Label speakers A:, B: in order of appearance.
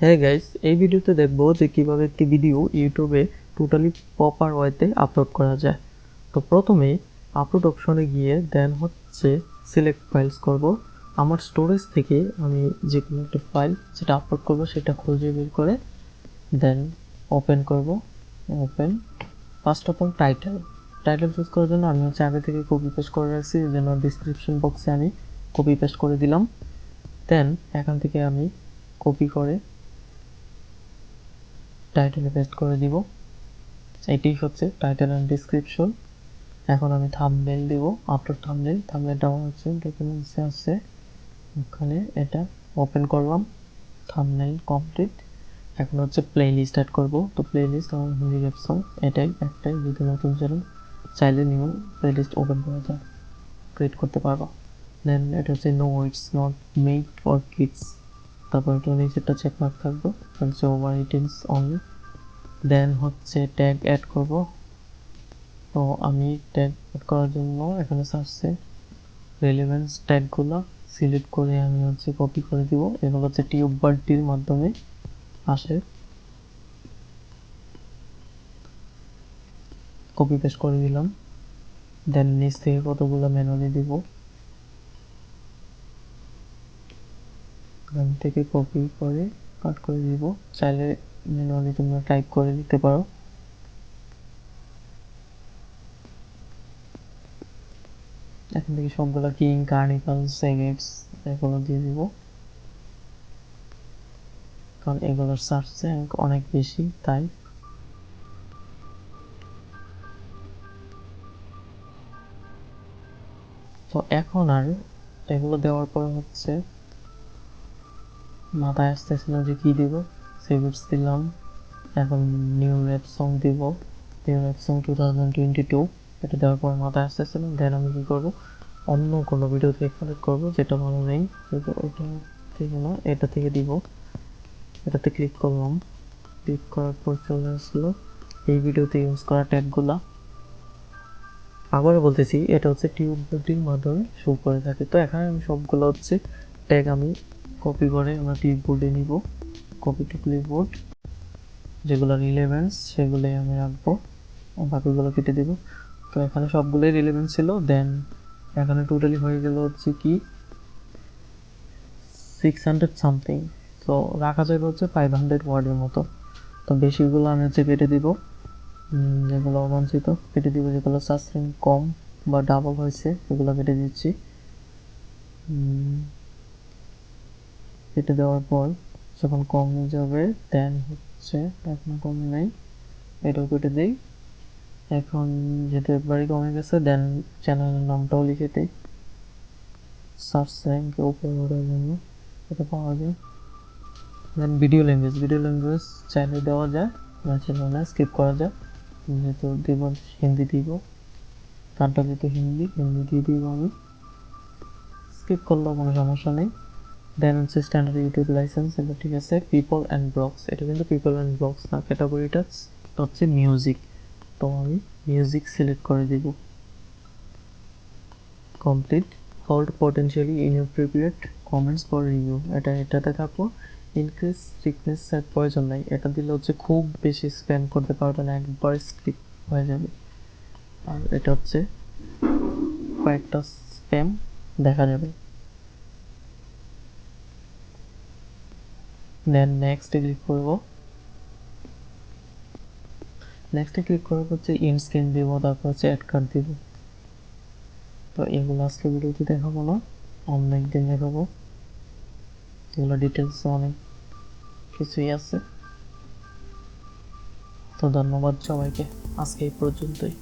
A: হ্যাঁ গাইস এই ভিডিওতে দেখব যে কীভাবে একটি ভিডিও ইউটিউবে টোটালি প্রপার ওয়েতে আপলোড করা যায়। তো প্রথমে আপলোড অপশনে গিয়ে দেন হচ্ছে সিলেক্ট ফাইলস করব। আমার স্টোরেজ থেকে আমি যে কোনো একটা ফাইল যেটা আপলোড করব সেটা খুঁজে বের করে দেন ওপেন করব। Open first of all title title choose করার জন্য আমি হচ্ছে আগে থেকে কপি পেস্ট করে রাখছি, এই জন্য ডিসক্রিপশন বক্সে আমি কপি পেস্ট করে দিলাম। দেন এখান থেকে আমি কপি করে টাইটেলে পেস্ট করে দিব। এটি হচ্ছে টাইটেল অ্যান্ড ডিসক্রিপশন এখন আমি থাম্বনেল দিব আপলোড থাম্বনেল থাম্বনেলটা আমার হচ্ছে ডকুমেন্টসে আছে। ওখানে এটা ওপেন করলাম থাম্বনেল কমপ্লিট এখন হচ্ছে প্লে লিস্ট অ্যাড করব। তো প্লে লিস্ট আমার হিন্দি র্যাপ সং এটাই একটাই। যদি নতুন চ্যানেল চাইলে নিউ প্লে লিস্ট ওপেন করা যায়। ক্রিয়েট করতে পারব। দেন এটা হচ্ছে no it's not made for kids তারপর এটা নিচেরটা চেক মার্ক থাকবে ওভার ইটেন্স অনলি দেন হচ্ছে ট্যাগ অ্যাড করব। তো আমি ট্যাগ অ্যাড করার জন্য এখানে সার্চে রেলেভেন্স ট্যাগগুলো সিলেক্ট করে আমি হচ্ছে কপি করে দিব। এগুলো হচ্ছে টিউব বার্ডটির মাধ্যমে আসে। কপি পেস্ট করে দিলাম। দেন নিচ থেকে কতগুলো ম্যানুয়ালি দিব? এখান থেকে কপি করে কাট করে দিব। চাইলে ম্যানুয়ালি তোমরা টাইপ করে দিতে পারো। এখান থেকে সবগুলো কিং কার্নিভাল সেগেটস এগুলো দিয়ে দিব। কারণ এগুলোর সার্চ র্যাঙ্ক অনেক বেশি, তাই। তো এখন আর এগুলো দেওয়ার পর হচ্ছে মাথায় আসতেছিল যে কী দিব? সেভিটস দিলাম। এখন নিউ র্যাপ সং দিব। New rap song two thousand twenty two এটা দেওয়ার পর মাথায় আসতেছিল। দেন আমি কী করব? অন্য কোনো ভিডিও থেকে কালেক্ট করব যেটা ভালো নেই। ওটা থেকে না, এটা থেকে দিব। এটাতে ক্লিক করলাম। ক্লিক করার পর চলে আসলো এই ভিডিওতে ইউজ করা ট্যাগগুলা আবারও বলতেছি, এটা হচ্ছে টিউব মাধ্যমে শো করে থাকে। তো এখানে আমি সবগুলো হচ্ছে ট্যাগ আমি কপি করে আমরা টিউব বোর্ডে নিব। কপি টু ক্লিপবোর্ড যেগুলো রিলেভেন্স সেগুলোই আমি রাখব। বাকিগুলো কেটে দেবো। তো এখানে সবগুলোই রিলেভেন্স ছিল। দেন এখানে টোটালি হয়ে গেল হচ্ছে কি? সিক্স হান্ড্রেড সামথিং তো রাখা যাবে হচ্ছে ফাইভ হান্ড্রেড ওয়ার্ডের মতো। তো বেশিগুলো আমি হচ্ছে কেটে দিব। যেগুলো অবাঞ্ছিত, কেটে দিব। যেগুলো সাসরিং কম বা ডাবল হয়েছে, সেগুলো কেটে দিচ্ছি। কেটে দেওয়ার পর যখন কমে যাবে দেন হচ্ছে এখন কমে নেই, এটাও কেটে দিই। এখন যেহেতু একবারই কমে গেছে দেন চ্যানেলের নামটাও লিখে দিই। সার্চ র্যাঙ্কে উপরে ওঠার জন্য এটা পাওয়া যায়। Then video language video language চাইলে দেওয়া যায় না চাইলে না স্কিপ করা যায়। যেহেতু দিব হিন্দি দিব, গানটা যেহেতু হিন্দি হিন্দি দিয়ে দিব আমি। স্কিপ করলেও কোনো সমস্যা নেই। দেন হচ্ছে স্ট্যান্ডার্ড ইউটিউব লাইসেন্স এটা ঠিক আছে পিপল অ্যান্ড ব্লগস এটা কিন্তু পিপল অ্যান্ড ব্লগস না ক্যাটাগরিটা হচ্ছে মিউজিক তো আমি মিউজিক সিলেক্ট করে দিব complete hold potentially inappropriate comments for review এটা এটাতে থাকব ইনক্রিজ থিকনেস এর প্রয়োজন নাই। এটা দিলে হচ্ছে খুব বেশি স্প্যান করতে পারবে না, একবার স্ক্রিপ হয়ে যাবে। আর এটা হচ্ছে কয়েকটা স্প্যাম দেখা যাবে। দেন নেক্সটে ক্লিক করব। নেক্সটে ক্লিক করার হচ্ছে ইন স্ক্রিন দিব, তারপর হচ্ছে অ্যাড কার্ড দিব। তো এগুলো আজকে ভিডিওতে দেখাবো না অন্য একদিন দেখাবো। এগুলো ডিটেলস অনেক কিছুই আছে। তো ধন্যবাদ সবাইকে, আজকে এই পর্যন্তই।